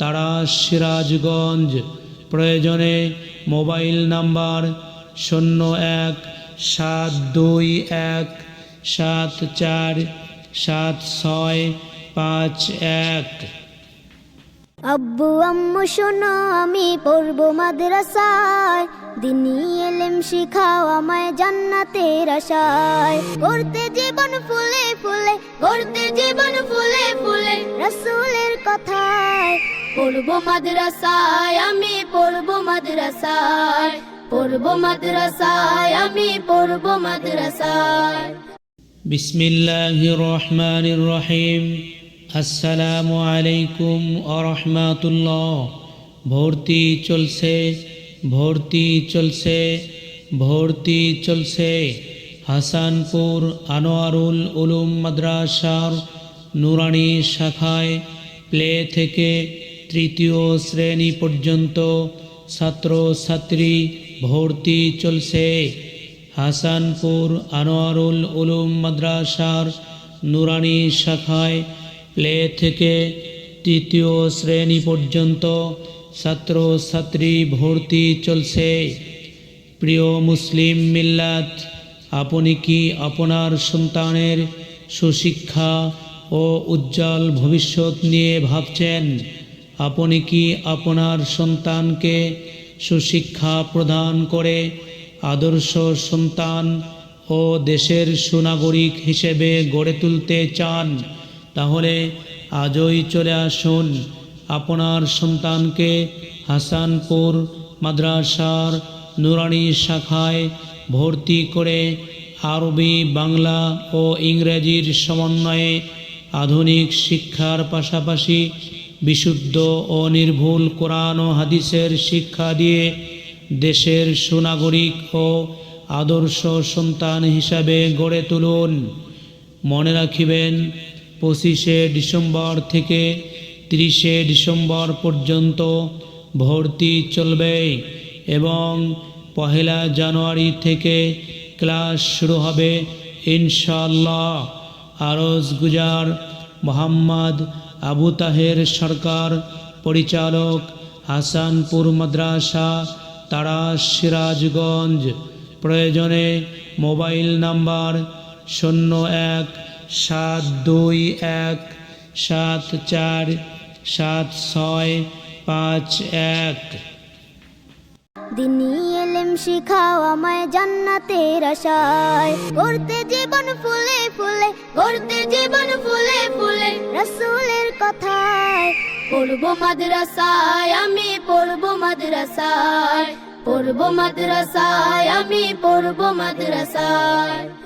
তারা সিরাজগঞ্জ। প্রয়োজনে mobile number শূন্য এক সাত দুই এক সাত চার সাত ছয় পাঁচ এক। আব্বু, আম্মু, শোনো, আমি পড়ব মাদ্রাসায়। দিনী এলেম শিখাও আমায় জান্নাতের আশায়। করতে জীবন ফুলে ফুলে করতে জীবন ফুলে ফুলে, রসুলের কথায় পড়ব মাদ্রাসায়, আমি পড়ব মাদ্রাসায়। পড়ব মাদ্রাসায়, আমি পড়ব মাদ্রাসায়। বিসমিল্লাহ রহমান রহিম। আসসালামু আলাইকুম আরহামাতুল্লাহ ভর্তি চলছে ভর্তি চলছে ভর্তি চলছে। হাসানপুর আনোয়ারুল উলুম মাদ্রাসার নুরানি শাখায় প্লে থেকে তৃতীয় শ্রেণি পর্যন্ত ছাত্র ছাত্রী ভর্তি চলছে। হাসানপুর আনোয়ারুল উলুম মাদ্রাসার নুরানি শাখায় প্লে থেকে তৃতীয় শ্রেণি পর্যন্ত ছাত্র ছাত্রী ভর্তি চলছে। প্রিয় মুসলিম মিল্লাত, আপনি কি আপনার সন্তানের সুশিক্ষা ও উজ্জ্বল ভবিষ্যৎ নিয়ে ভাবছেন? আপনি কি আপনার সন্তানকে সুশিক্ষা প্রদান করে আদর্শ সন্তান ও দেশের সুনাগরিক হিসেবে গড়ে তুলতে চান? তাহলে আজই চলে আসুন আপনার সন্তানকে হাসানপুর মাদ্রাসার নুরানি শাখায় ভর্তি করে আরবি, বাংলা ও ইংরেজির সমন্বয়ে আধুনিক শিক্ষার পাশাপাশি বিশুদ্ধ ও নির্ভুল কোরআন ও হাদিসের শিক্ষা দিয়ে দেশের সুনাগরিক ও আদর্শ সন্তান হিসাবে গড়ে তুলুন। মনে রাখিবেন, পঁচিশে ডিসেম্বর থেকে তিরিশে ডিসেম্বর পর্যন্ত ভর্তি চলবে এবং পহেলা জানুয়ারি থেকে ক্লাস শুরু হবে। ইনশাল্লাহ আরজ গুজার মোহাম্মদ আবু তাহের সরকার, পরিচালক হাসানপুর মাদ্রাসা, তারা সিরাজগঞ্জ। প্রয়োজনে মোবাইল নাম্বার শূন্য এক সাত দুই এক সাত চার সাত ছয় পাঁচ এক। দিনী এলেম শিখাও আমায় জান্নাতের আশায়। করতে জীবন ফুলে ফুলে করতে জীবন ফুলে ফুলে রসুলের কথায়। পড়ব মাদ্রাসায়, আমি পড়ব মাদ্রাসায়। পড়ব মাদ্রাসায়, আমি পড়ব মাদ্রাসায়।